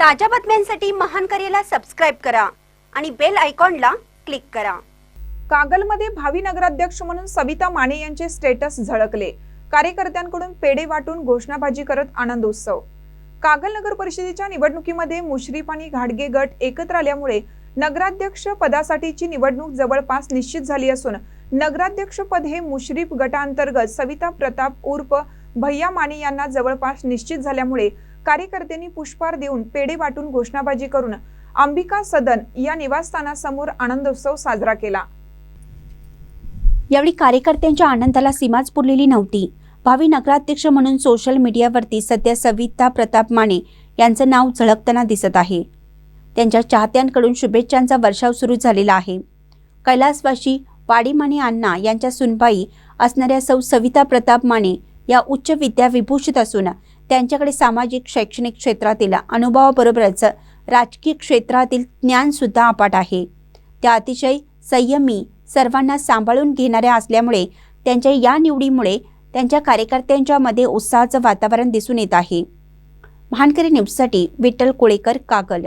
ताज्या बातम्यांसाठी महान करेला सबस्क्राईब करा आणि बेल आयकॉनला क्लिक करा. कागलमध्ये भावी नगराध्यक्ष म्हणून सविता माने यांचे स्टेटस झळकले. कार्यकर्त्यांकडून पेढे वाटून घोषणाबाजी करत आनंद उत्सव कागल नगर परिषदेच्या निवडणुकीमध्ये मुश्रीफ आणि घाडगे गट एकत्र आल्यामुळे नगराध्यक्ष पदासाठीची निवडणूक जवळपास निश्चित झाली असून नगराध्यक्ष पद हे मुश्रीफ गटांतर्गत सविता प्रताप उर्फ भैया माने यांना जवळपास निश्चित झाल्यामुळे कार्यकर्त्यांनी पुष्पहार देऊन पेढे वाटून घोषणाबाजी करून अंबिका सदन या निवासस्थानासमोर आनंदोत्सव साजरा केला. यावेळी कार्यकर्त्यांच्या आनंदाला सीमाच पुरलेली नव्हती. भावी नगराध्यक्ष म्हणून सोशल मीडियावरती सध्या सविता प्रताप माने यांचं नाव झळकताना दिसत आहे. त्यांच्या चाहत्यांकडून शुभेच्छांचा वर्षाव सुरू झालेला आहे. कैलासवाशी वाडी माने अण्णा यांच्या सुनबाई असणाऱ्या सौ सविता प्रताप माने या उच्च विद्या विभूषित असून त्यांच्याकडे सामाजिक शैक्षणिक क्षेत्रातील अनुभवाबरोबरच राजकीय क्षेत्रातील ज्ञानसुद्धा अपाट आहे. त्या अतिशय संयमी सर्वांना सांभाळून घेणाऱ्या असल्यामुळे त्यांच्या या निवडीमुळे त्यांच्या कार्यकर्त्यांच्यामध्ये उत्साहाचं वातावरण दिसून येत आहे. भानकरी न्यूजसाठी विठ्ठल कोळेकर कागल.